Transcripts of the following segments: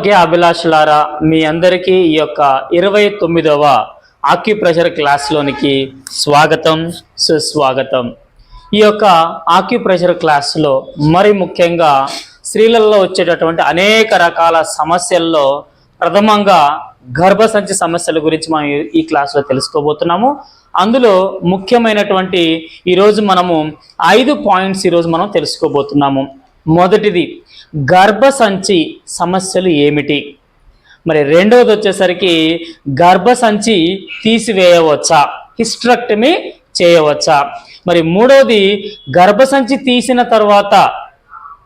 Okay అభిలాషులారా మీ అందరికీ ఈ యొక్క ఇరవై తొమ్మిదవ ఆక్యుప్రెషర్ క్లాస్లోనికి స్వాగతం సుస్వాగతం. ఈ యొక్క ఆక్యుప్రెషర్ క్లాస్లో మరి ముఖ్యంగా స్త్రీలలో వచ్చేటటువంటి అనేక రకాల సమస్యల్లో ప్రథమంగా గర్భసంచి సమస్యల గురించి మనం ఈ- ఈ క్లాస్లో తెలుసుకోబోతున్నాము. అందులో ముఖ్యమైనటువంటి ఈరోజు మనము ఐదు పాయింట్స్ ఈరోజు మనం తెలుసుకోబోతున్నాము. మొదటిది గర్భసంచి సమస్యలు ఏమిటి? మరి రెండవది వచ్చేసరికి గర్భసంచి తీసివేయవచ్చా? హిస్ట్రక్టమీ చేయవచ్చా? మరి మూడవది గర్భసంచి తీసిన తర్వాత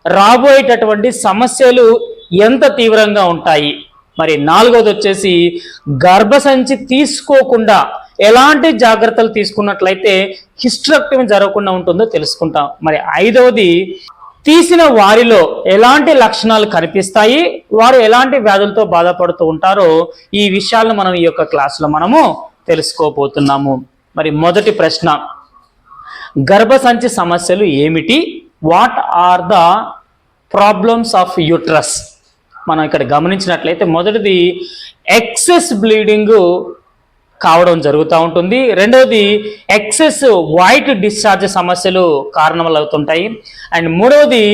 రాబోయేటటువంటి సమస్యలు ఎంత తీవ్రంగా ఉంటాయి? మరి నాలుగవది వచ్చేసి గర్భసంచి తీసుకోకుండా ఎలాంటి జాగ్రత్తలు తీసుకున్నట్లయితే హిస్ట్రక్టమీ జరగకుండా ఉంటుందో తెలుసుకుంటాం. మరి ఐదవది తీసిన వారిలో ఎలాంటి లక్షణాలు కనిపిస్తాయి? వారు ఎలాంటి వ్యాధులతో బాధపడుతూ ఉంటారో ఈ విషయాలను మనం ఈ యొక్క క్లాసులో మనము తెలుసుకోబోతున్నాము. మరి మొదటి ప్రశ్న గర్భసంచి సమస్యలు ఏమిటి? What are the problems of uterus మనం ఇక్కడ గమనించినట్లయితే మొదటిది ఎక్సెస్ బ్లీడింగ్ కావడం జరుగుతూ ఉంటుంది. రెండవది ఎక్సెస్ వైట్ డిశ్చార్జ్ సమస్యలు కారణములు అవుతుంటాయి అండ్ మూడవది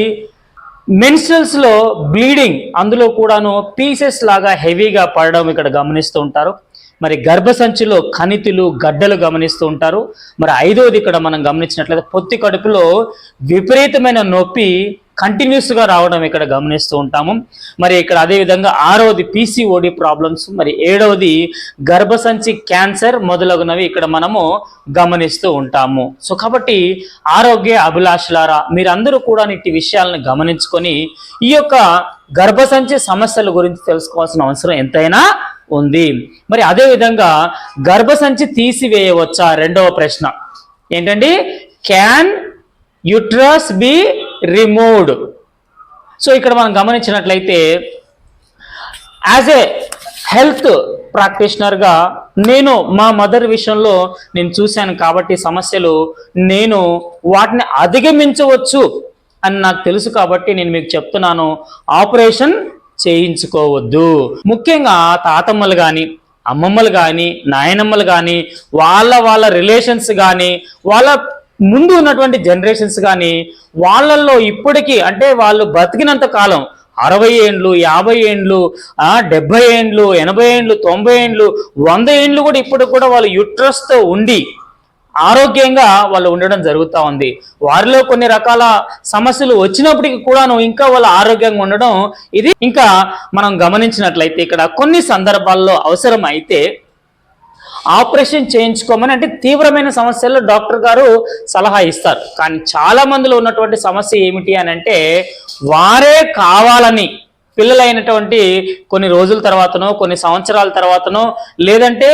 మెన్స్ట్రల్స్లో బ్లీడింగ్ అందులో కూడాను పీసెస్ లాగా హెవీగా పడడం ఇక్కడ గమనిస్తూ ఉంటారు. మరి గర్భసంచిలో కణితులు గడ్డలు గమనిస్తూ ఉంటారు. మరి ఐదవది ఇక్కడ మనం గమనించినట్లయితే పొత్తి కడుపులో విపరీతమైన నొప్పి కంటిన్యూస్గా రావడం ఇక్కడ గమనిస్తూ ఉంటాము. మరి ఇక్కడ అదేవిధంగా ఆరవది పీసీఓడి ప్రాబ్లమ్స్ మరి ఏడవది గర్భసంచి క్యాన్సర్ మొదలగునవి ఇక్కడ మనము గమనిస్తూ ఉంటాము. సో కాబట్టి ఆరోగ్య అభిలాషులారా మీరందరూ కూడా ఇట్టి విషయాలను గమనించుకొని ఈ యొక్క గర్భసంచి సమస్యల గురించి తెలుసుకోవాల్సిన అవసరం ఎంతైనా ఉంది. మరి అదేవిధంగా గర్భసంచి తీసివేయవచ్చా? రెండవ ప్రశ్న. ఏంటండి? Can uterus be removed so ఇక్కడ మనం గమనించినట్లయితే యాజ్ ఏ హెల్త్ ప్రాక్టీషనర్గా నేను మా మదర్ విషయంలో నేను చూశాను కాబట్టి సమస్యలు నేను వాటిని అధిగమించవచ్చు అని నాకు తెలుసు కాబట్టి నేను మీకు చెప్తున్నాను. ఆపరేషన్ చేయించుకోవద్దు. ముఖ్యంగా తాతమ్మలు కానీ అమ్మమ్మలు కానీ నాయనమ్మలు కానీ వాళ్ళ వాళ్ళ రిలేషన్స్ కానీ వాళ్ళ ముందు ఉన్నటువంటి జనరేషన్స్ కానీ వాళ్ళల్లో ఇప్పటికీ అంటే వాళ్ళు బతికినంత కాలం అరవై ఏండ్లు యాభై ఏండ్లు డెబ్బై ఏండ్లు ఎనభై ఏండ్లు తొంభై ఏండ్లు వంద ఏండ్లు కూడా ఇప్పుడు కూడా వాళ్ళు యుట్రస్తో ఉండి ఆరోగ్యంగా వాళ్ళు ఉండడం జరుగుతూ ఉంది. వారిలో కొన్ని రకాల సమస్యలు వచ్చినప్పటికీ కూడాను ఇంకా వాళ్ళు ఆరోగ్యంగా ఉండడం ఇది ఇంకా మనం గమనించినట్లయితే ఇక్కడ కొన్ని సందర్భాల్లో అవసరం అయితే ఆపరేషన్ చేయించుకోమని అంటే తీవ్రమైన సమస్యల్లో డాక్టర్ గారు సలహా ఇస్తారు. కానీ చాలా మందిలో ఉన్నటువంటి సమస్య ఏమిటి అని అంటే వారే కావాలని పిల్లలైనటువంటి కొన్ని రోజుల తర్వాతనో కొన్ని సంవత్సరాల తర్వాతనో లేదంటే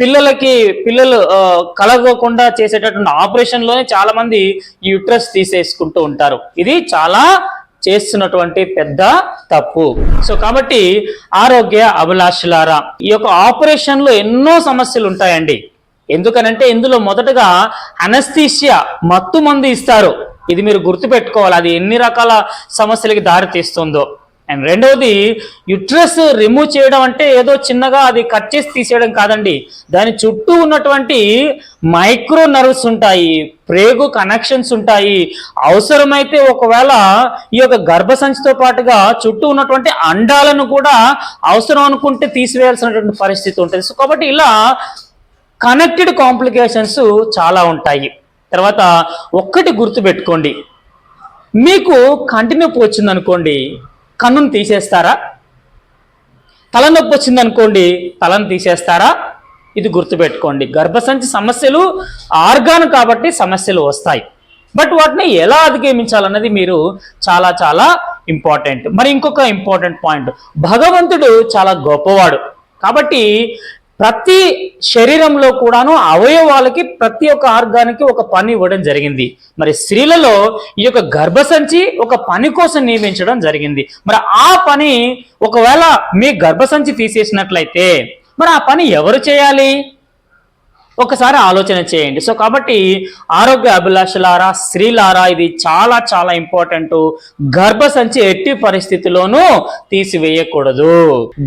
పిల్లలకి పిల్లలు కలగకుండా చేసేటటువంటి ఆపరేషన్లోనే చాలామంది ఈ తీసేసుకుంటూ ఉంటారు. ఇది చాలా చేస్తున్నటువంటి పెద్ద తప్పు. సో కాబట్టి ఆరోగ్య అభిలాషులారా ఈ యొక్క ఆపరేషన్లో ఎన్నో సమస్యలు ఉంటాయండి. ఎందుకనంటే ఇందులో మొదటగా అనస్థీషియా మత్తు మందు ఇస్తారు. ఇది మీరు గుర్తుపెట్టుకోవాలి అది ఎన్ని రకాల సమస్యలకి దారితీస్తుందో. అండ్ రెండవది యుట్రస్ రిమూవ్ చేయడం అంటే ఏదో చిన్నగా అది కట్ చేసి తీసేయడం కాదండి. దాని చుట్టూ ఉన్నటువంటి మైక్రో నర్వ్స్ ఉంటాయి ప్రేగు కనెక్షన్స్ ఉంటాయి. అవసరమైతే ఒకవేళ ఈ యొక్క గర్భసంచితో పాటుగా చుట్టూ ఉన్నటువంటి అండాలను కూడా అవసరం అనుకుంటే తీసివేయాల్సినటువంటి పరిస్థితి ఉంటుంది. సో కాబట్టి ఇలా కనెక్టెడ్ కాంప్లికేషన్స్ చాలా ఉంటాయి. తర్వాత ఒక్కటి గుర్తుపెట్టుకోండి. మీకు కంటి నొప్పి వచ్చిందనుకోండి కన్నును తీసేస్తారా? తలనొప్పి వచ్చిందనుకోండి తలను తీసేస్తారా? ఇది గుర్తుపెట్టుకోండి. గర్భసంచి సమస్యలు ఆర్గాన్ కాబట్టి సమస్యలు వస్తాయి. బట్ వాటిని ఎలా అధిగమించాలన్నది మీరు చాలా చాలా ఇంపార్టెంట్. మరి ఇంకొక ఇంపార్టెంట్ పాయింట్. భగవంతుడు చాలా గొప్పవాడు. కాబట్టి ప్రతి శరీరంలో కూడాను అవయవాలకి ప్రతి ఒక్క ఆర్గానికి ఒక పని ఇవ్వడం జరిగింది. మరి స్త్రీలలో ఈ యొక్క గర్భసంచి ఒక పని కోసం నియమించడం జరిగింది. మరి ఆ పని ఒకవేళ మీ గర్భసంచి తీసేసినట్లయితే మరి ఆ పని ఎవరు చేయాలి? ఒకసారి ఆలోచన చేయండి. సో కాబట్టి ఆరోగ్య అభిలాషలారా స్త్రీలారా ఇది చాలా చాలా ఇంపార్టెంట్ గర్భసంచి ఎట్టి పరిస్థితిలోనూ తీసివేయకూడదు.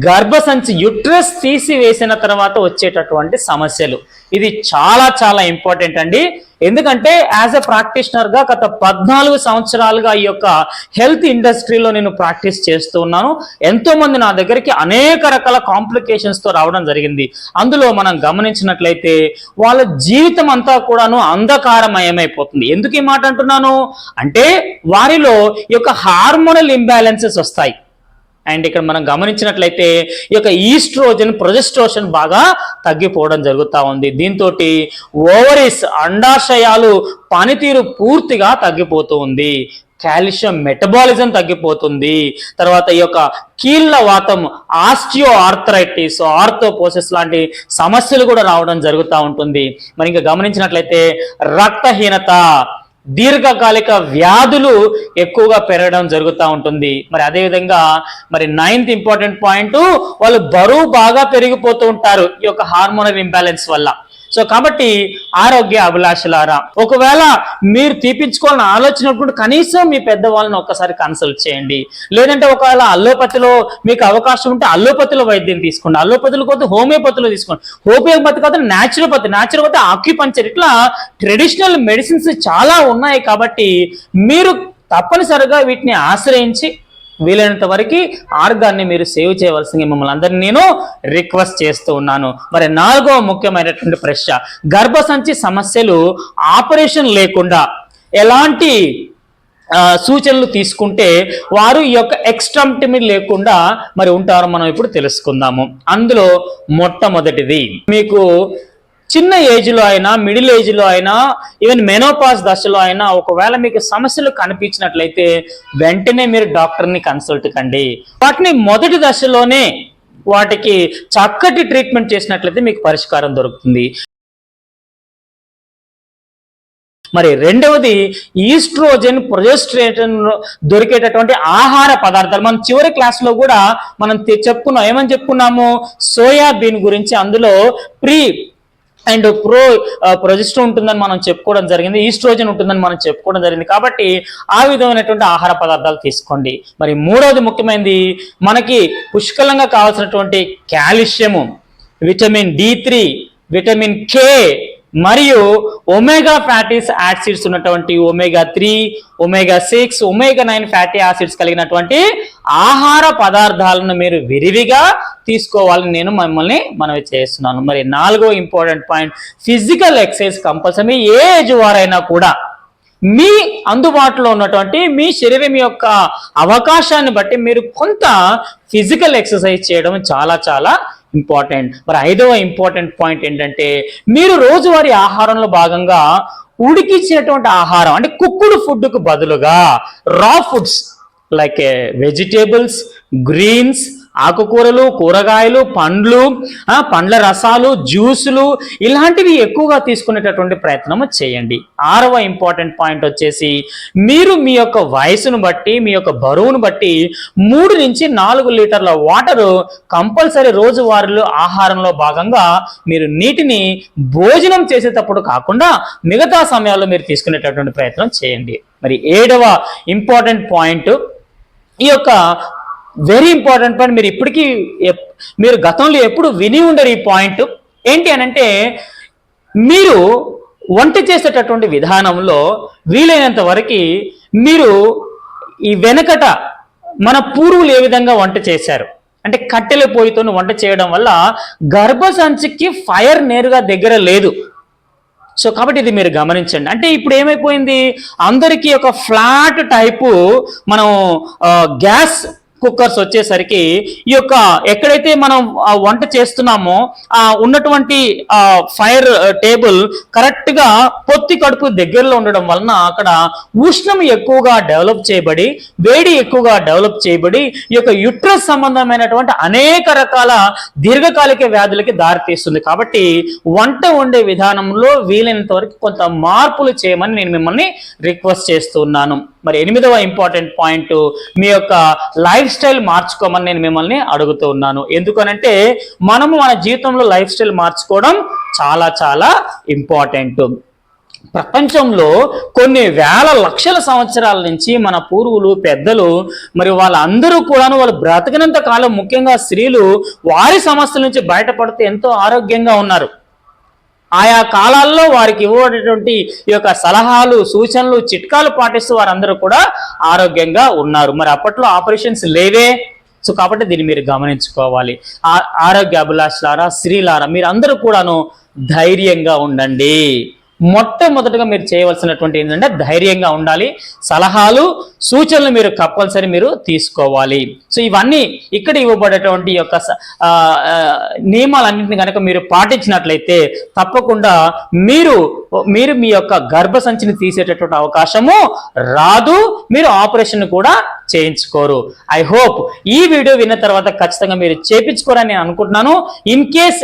గర్భసంచి యుట్రస్ తీసివేసిన తర్వాత వచ్చేటటువంటి సమస్యలు. ఇది చాలా చాలా ఇంపార్టెంట్ అండి. ఎందుకంటే యాజ్ ఎ ప్రాక్టీషనర్గా గత పద్నాలుగు సంవత్సరాలుగా ఈ యొక్క హెల్త్ ఇండస్ట్రీలో నేను ప్రాక్టీస్ చేస్తూ ఉన్నాను. ఎంతో మంది నా దగ్గరికి అనేక రకాల కాంప్లికేషన్స్తో రావడం జరిగింది. అందులో మనం గమనించినట్లయితే వాళ్ళ జీవితం అంతా కూడాను అంధకారమయమైపోతుంది. ఎందుకు ఈ మాట అంటున్నాను? అంటే వారిలో ఈ యొక్క హార్మోనల్ ఇంబ్యాలెన్సెస్ వస్తాయి. అండ్ ఇక్కడ మనం గమనించినట్లయితే ఈ యొక్క ఈస్ట్రోజన్ ప్రొజెస్ట్రోషన్ బాగా తగ్గిపోవడం జరుగుతూ ఉంది. దీంతో ఓవరీస్ అండాశయాలు పనితీరు పూర్తిగా తగ్గిపోతూ ఉంది. కాల్షియం మెటబాలిజం తగ్గిపోతుంది. తర్వాత ఈ యొక్క కీళ్ళ వాతం ఆస్టియో ఆర్థరైటిస్ ఆర్థోపోసిస్ లాంటి సమస్యలు కూడా రావడం జరుగుతూ ఉంటుంది. మరి ఇంకా గమనించినట్లయితే రక్తహీనత దీర్ఘకాలిక వ్యాధులు ఎక్కువగా పెరగడం జరుగుతూ ఉంటుంది. మరి అదేవిధంగా మరి నైన్త్ ఇంపార్టెంట్ పాయింట్ వాళ్ళు బరువు బాగా పెరిగిపోతూ ఉంటారు ఈ యొక్క హార్మోనల్ ఇంబ్యాలెన్స్ వల్ల. సో కాబట్టి ఆరోగ్య అభిలాషలారా ఒకవేళ మీరు తీపించుకోవాలని ఆలోచన కనీసం మీ పెద్దవాళ్ళని ఒక్కసారి కన్సల్ట్ చేయండి. లేదంటే ఒకవేళ అల్లోపతిలో మీకు అవకాశం ఉంటే అల్లోపతిలో వైద్యం తీసుకోండి. అల్లోపతిలో పోతే హోమియోపతిలో తీసుకోండి. హోమియోపతి కాదు న్యాచురోపతి న్యాచురోపతి ఆక్యుపంచర్ ఇట్లా ట్రెడిషనల్ మెడిసిన్స్ చాలా ఉన్నాయి కాబట్టి మీరు తప్పనిసరిగా వీటిని ఆశ్రయించి వీలైనంత వరకు ఆర్గాన్ని మీరు సేవ్ చేయవలసింది మిమ్మల్ని అందరినీ నేను రిక్వెస్ట్ చేస్తూ ఉన్నాను. మరి నాలుగో ముఖ్యమైనటువంటి ప్రశ్న గర్భసంచి సమస్యలు ఆపరేషన్ లేకుండా ఎలాంటి సూచనలు తీసుకుంటే వారు ఈ యొక్క ఎక్స్ట్రమ్టమీ లేకుండా మరి ఉంటారో మనం ఇప్పుడు తెలుసుకుందాము. అందులో మొట్టమొదటిది మీకు చిన్న ఏజ్లో అయినా మిడిల్ ఏజ్లో అయినా ఈవెన్ మెనోపాస్ దశలో అయినా ఒకవేళ మీకు సమస్యలు కనిపించినట్లయితే వెంటనే మీరు డాక్టర్ని కన్సల్ట్ కండి. వాటిని మొదటి దశలోనే వాటికి చక్కటి ట్రీట్మెంట్ చేసినట్లయితే మీకు పరిష్కారం దొరుకుతుంది. మరి రెండవది ఈస్ట్రోజన్ ప్రొజెస్ట్రేషన్ దొరికేటటువంటి ఆహార పదార్థాలు. మనం చివరి క్లాస్లో కూడా మనం చెప్పుకున్నాం. ఏమని చెప్పుకున్నాము? సోయాబీన్ గురించి అందులో ప్రీ అండ్ ప్రో ప్రొజెస్ట్రో ఉంటుందని మనం చెప్పుకోవడం జరిగింది ఈస్ట్రోజన్ ఉంటుందని మనం చెప్పుకోవడం జరిగింది. కాబట్టి ఆ విధమైనటువంటి ఆహార పదార్థాలు తీసుకోండి. మరి మూడవది ముఖ్యమైనది మనకి పుష్కలంగా కావాల్సినటువంటి calcium vitamin D three vitamin K మరియు ఒమేగా ఫ్యాటీస్ యాసిడ్స్ ఉన్నటువంటి omega three omega six omega nine fatty acids కలిగినటువంటి ఆహార పదార్థాలను మీరు విరివిగా తీసుకోవాలని నేను మిమ్మల్ని మనవి చేస్తున్నాను. మరి నాలుగో important point physical exercise compulsory ఏ ఏజ్ వారైనా కూడా మీ అందుబాటులో ఉన్నటువంటి మీ శరీరం యొక్క అవకాశాన్ని బట్టి మీరు కొంత ఫిజికల్ ఎక్సర్సైజ్ చేయడం చాలా చాలా ఇంపార్టెంట్ మరి ఐదవ ఇంపార్టెంట్ పాయింట్ ఏంటంటే మీరు రోజువారీ ఆహారంలో భాగంగా ఉడికించినటువంటి ఆహారం అంటే కుక్కుడు ఫుడ్కు బదులుగా రా ఫుడ్స్ లైక్ వెజిటేబుల్స్ గ్రీన్స్ ఆకుకూరలు కూరగాయలు పండ్లు పండ్ల రసాలు జ్యూసులు ఇలాంటివి ఎక్కువగా తీసుకునేటటువంటి ప్రయత్నం చేయండి. ఆరవ ఇంపార్టెంట్ పాయింట్ వచ్చేసి మీరు మీ యొక్క వయసును బట్టి మీ యొక్క బరువును బట్టి మూడు నుంచి నాలుగు లీటర్ల వాటర్ కంపల్సరీ రోజువారీలో ఆహారంలో భాగంగా మీరు నీటిని భోజనం చేసేటప్పుడు కాకుండా మిగతా సమయాల్లో మీరు తీసుకునేటటువంటి ప్రయత్నం చేయండి. మరి ఏడవ ఇంపార్టెంట్ పాయింట్ ఈ యొక్క వెరీ ఇంపార్టెంట్ పాయింట్ మీరు ఇప్పటికీ మీరు గతంలో ఎప్పుడు విని ఉండరు ఈ పాయింట్ ఏంటి అని అంటే మీరు వంట చేసేటటువంటి విధానంలో వీలైనంత వరకు మీరు ఈ వెనకట మన పూర్వులు ఏ విధంగా వంట చేశారు? అంటే కట్టెల పొయ్యితో వంట చేయడం వల్ల గర్భసంచికి ఫైర్ నేరుగా దగ్గర లేదు. సో కాబట్టి ఇది మీరు గమనించండి. అంటే ఇప్పుడు ఏమైపోయింది? అందరికీ ఒక ఫ్లాట్ టైపు మనం గ్యాస్ కుక్కర్స్ వచ్చేసరికి ఈ యొక్క ఎక్కడైతే మనం వంట చేస్తున్నామో ఆ ఉన్నటువంటి ఆ ఫైర్ టేబుల్ కరెక్ట్గా పొత్తి కడుపు దగ్గరలో ఉండడం వలన అక్కడ ఉష్ణం ఎక్కువగా డెవలప్ చేయబడి వేడి ఎక్కువగా డెవలప్ చేయబడి ఈ యొక్క యుట్రస్ సంబంధమైనటువంటి అనేక రకాల దీర్ఘకాలిక వ్యాధులకి దారితీస్తుంది. కాబట్టి వంట వండే విధానంలో వీలైనంత వరకు కొంత మార్పులు చేయమని నేను మిమ్మల్ని రిక్వెస్ట్ చేస్తున్నాను. మరి ఎనిమిదవ ఇంపార్టెంట్ పాయింట్ మీ యొక్క లైఫ్ స్టైల్ మార్చుకోమని నేను మిమ్మల్ని అడుగుతూ ఉన్నాను. ఎందుకనంటే మనము మన జీవితంలో లైఫ్ స్టైల్ మార్చుకోవడం చాలా చాలా ఇంపార్టెంట్. ప్రపంచంలో కొన్ని వేల లక్షల సంవత్సరాల నుంచి మన పూర్వులు పెద్దలు మరి వాళ్ళందరూ కూడాను వాళ్ళు బ్రతకినంత కాలం ముఖ్యంగా స్త్రీలు వారి సమస్యల నుంచి బయటపడితే ఎంతో ఆరోగ్యంగా ఉన్నారు. ఆయా కాలాల్లో వారికి ఇవ్వబడేటువంటి ఈ యొక్క సలహాలు సూచనలు చిట్కాలు పాటిస్తూ వారందరూ కూడా ఆరోగ్యంగా ఉన్నారు. మరి అప్పట్లో ఆపరేషన్స్ లేవే. సో కాబట్టి దీన్ని మీరు గమనించుకోవాలి. ఆ- ఆరోగ్య అభిలాషలారా స్త్రీలారా మీరు అందరూ కూడాను ధైర్యంగా ఉండండి. మొట్టమొదటిగా మీరు చేయవలసినటువంటి ఏంటంటే ధైర్యంగా ఉండాలి. సలహాలు సూచనలు మీరు కంపల్సరీ మీరు తీసుకోవాలి. సో ఇవన్నీ ఇక్కడ ఇవ్వబడేటువంటి యొక్క స- నియమాలన్నింటినీ కనుక మీరు పాటించినట్లయితే తప్పకుండా మీరు మీరు మీ యొక్క గర్భసంచిని తీసేటటువంటి అవకాశము రాదు. మీరు ఆపరేషన్ కూడా చేయించుకోరు. ఐ హోప్ ఈ వీడియో విన్న తర్వాత ఖచ్చితంగా మీరు చేపించుకోరని నేను అనుకుంటున్నాను. ఇన్ కేస్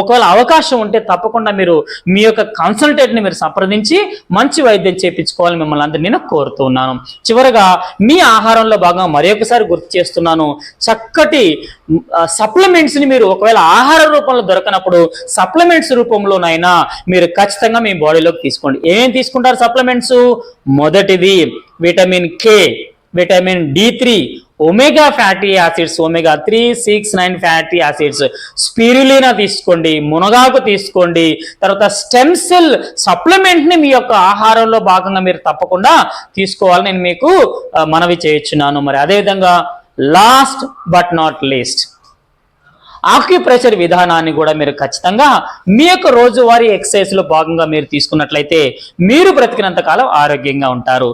ఒకవేళ అవకాశం ఉంటే తప్పకుండా మీరు మీ యొక్క కన్సల్టేట్ని మీరు సంప్రదించి మంచి వైద్యం చేయించుకోవాలని మిమ్మల్ని అందరినీ నేను కోరుతున్నాను చివరగా మీ ఆహారంలో భాగంగా మరొకసారి గుర్తు చేస్తున్నాను. చక్కటి సప్లిమెంట్స్ని మీరు ఒకవేళ ఆహార రూపంలో దొరకనప్పుడు సప్లిమెంట్స్ రూపంలోనైనా మీరు ఖచ్చితంగా మీ బాడీలోకి తీసుకోండి. ఏం తీసుకుంటారు సప్లిమెంట్స్ మొదటిది vitamin K vitamin D three omega fatty acids omega three six nine fatty acids spirulina తీసుకోండి మునగాకు తీసుకోండి. తర్వాత స్టెమ్ సెల్ సప్లిమెంట్ని మీ యొక్క ఆహారంలో భాగంగా మీరు తప్పకుండా తీసుకోవాలని నేను మీకు మనవి చేయించున్నాను. మరి అదేవిధంగా last but not least acupressure విధానాన్ని కూడా మీరు ఖచ్చితంగా మీ యొక్క రోజువారీ ఎక్సర్సైజ్లో భాగంగా మీరు తీసుకున్నట్లయితే మీరు బ్రతికినంత కాలం ఆరోగ్యంగా ఉంటారు.